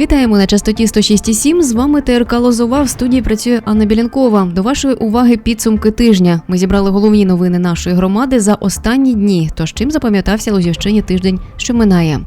Вітаємо на частоті 106,7. З вами ТРК Лозова. В студії працює Анна Білянкова. До вашої уваги підсумки тижня. Ми зібрали головні новини нашої громади за останні дні. Тож чим запам'ятався Лозівщині тиждень, що минає.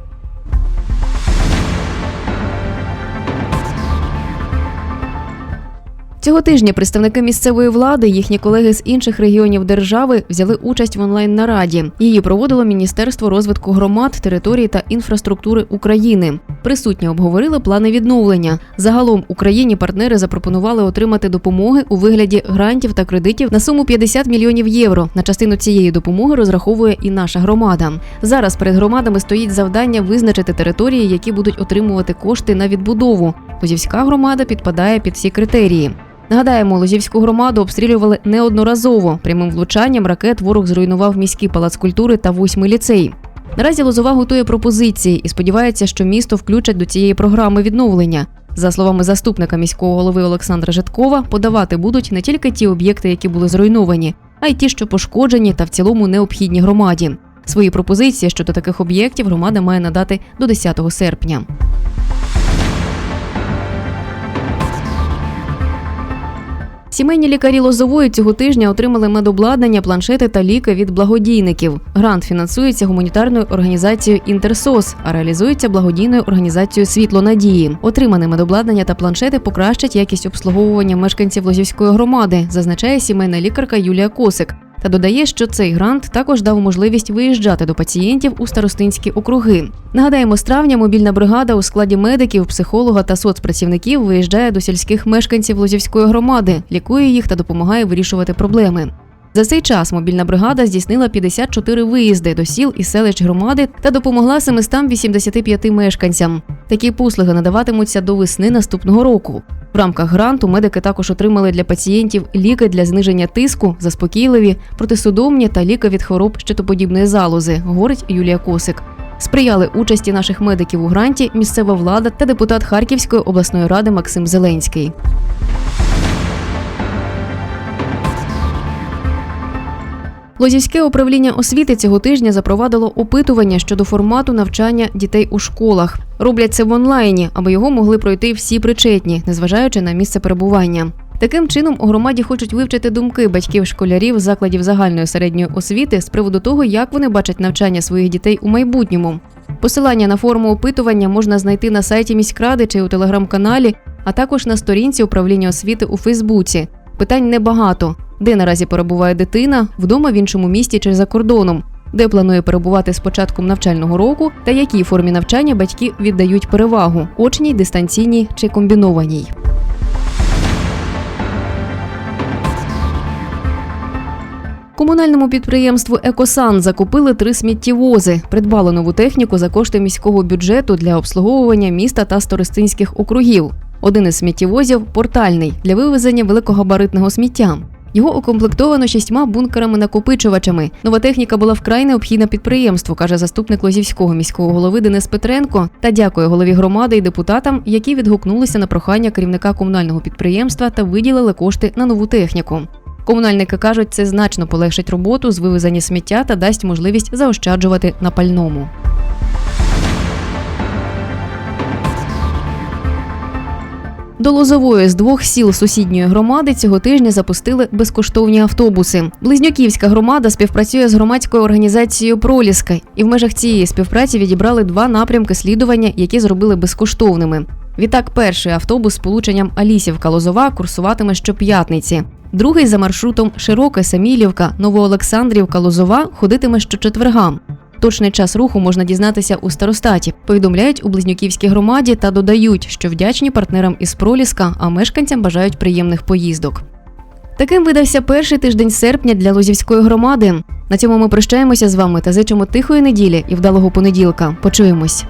Цього тижня представники місцевої влади, їхні колеги з інших регіонів держави взяли участь в онлайн нараді. Її проводило Міністерство розвитку громад, території та інфраструктури України. Присутні обговорили плани відновлення. Загалом Україні партнери запропонували отримати допомоги у вигляді грантів та кредитів на суму 50 мільйонів євро. На частину цієї допомоги розраховує і наша громада. Зараз перед громадами стоїть завдання визначити території, які будуть отримувати кошти на відбудову. Лозівська громада підпадає під всі критерії. Нагадаємо, Лозівську громаду обстрілювали неодноразово. Прямим влучанням ракет ворог зруйнував міський палац культури та восьмий ліцей. Наразі Лозова готує пропозиції і сподівається, що місто включать до цієї програми відновлення. За словами заступника міського голови Олександра Житкова, подавати будуть не тільки ті об'єкти, які були зруйновані, а й ті, що пошкоджені та в цілому необхідні громаді. Свої пропозиції щодо таких об'єктів громада має надати до 10 серпня. Сімейні лікарі Лозової цього тижня отримали медобладнання, планшети та ліки від благодійників. Грант фінансується гуманітарною організацією Інтерсос, а реалізується благодійною організацією Світло надії. Отримане медобладнання та планшети покращать якість обслуговування мешканців Лозівської громади, зазначає сімейна лікарка Юлія Косик. Та додає, що цей грант також дав можливість виїжджати до пацієнтів у старостинські округи. Нагадаємо, з травня мобільна бригада у складі медиків, психолога та соцпрацівників виїжджає до сільських мешканців Лозівської громади, лікує їх та допомагає вирішувати проблеми. За цей час мобільна бригада здійснила 54 виїзди до сіл і селищ громади та допомогла 785 мешканцям. Такі послуги надаватимуться до весни наступного року. В рамках гранту медики також отримали для пацієнтів ліки для зниження тиску, заспокійливі, протисудомні та ліки від хвороб щитоподібної залози, говорить Юлія Косик. Сприяли участі наших медиків у гранті місцева влада та депутат Харківської обласної ради Максим Зеленський. Лозівське управління освіти цього тижня запровадило опитування щодо формату навчання дітей у школах. Роблять це в онлайні, аби його могли пройти всі причетні, незважаючи на місце перебування. Таким чином у громаді хочуть вивчити думки батьків школярів закладів загальної середньої освіти з приводу того, як вони бачать навчання своїх дітей у майбутньому. Посилання на форму опитування можна знайти на сайті міськради чи у телеграм-каналі, а також на сторінці управління освіти у Фейсбуці. Питань небагато: де наразі перебуває дитина, вдома в іншому місті чи за кордоном, де планує перебувати з початком навчального року, та якій формі навчання батьки віддають перевагу очній, дистанційній чи комбінованій. Комунальному підприємству Екосан закупили три сміттєвози, придбали нову техніку за кошти міського бюджету для обслуговування міста та Сторостинських округів. Один із сміттєвозів портальний для вивезення великогабаритного сміття. Його укомплектовано шістьма бункерами-накопичувачами. Нова техніка була вкрай необхідна підприємству, каже заступник Лозівського міського голови Денис Петренко. Та дякує голові громади і депутатам, які відгукнулися на прохання керівника комунального підприємства та виділили кошти на нову техніку. Комунальники кажуть, це значно полегшить роботу з вивезення сміття та дасть можливість заощаджувати на пальному. До Лозової з двох сіл сусідньої громади цього тижня запустили безкоштовні автобуси. Близнюківська громада співпрацює з громадською організацією Проліска, і в межах цієї співпраці відібрали два напрямки слідування, які зробили безкоштовними. Відтак, перший автобус з полученням Алісівка Лозова курсуватиме щоп'ятниці. Другий за маршрутом Широке Самілівка, Новоолександрівка Лозова ходитиме щочетверга. Точний час руху можна дізнатися у старостаті. Повідомляють у Близнюківській громаді та додають, що вдячні партнерам із Проліска, а мешканцям бажають приємних поїздок. Таким видався перший тиждень серпня для Лозівської громади. На цьому ми прощаємося з вами та зичимо тихої неділі і вдалого понеділка. Почуємось.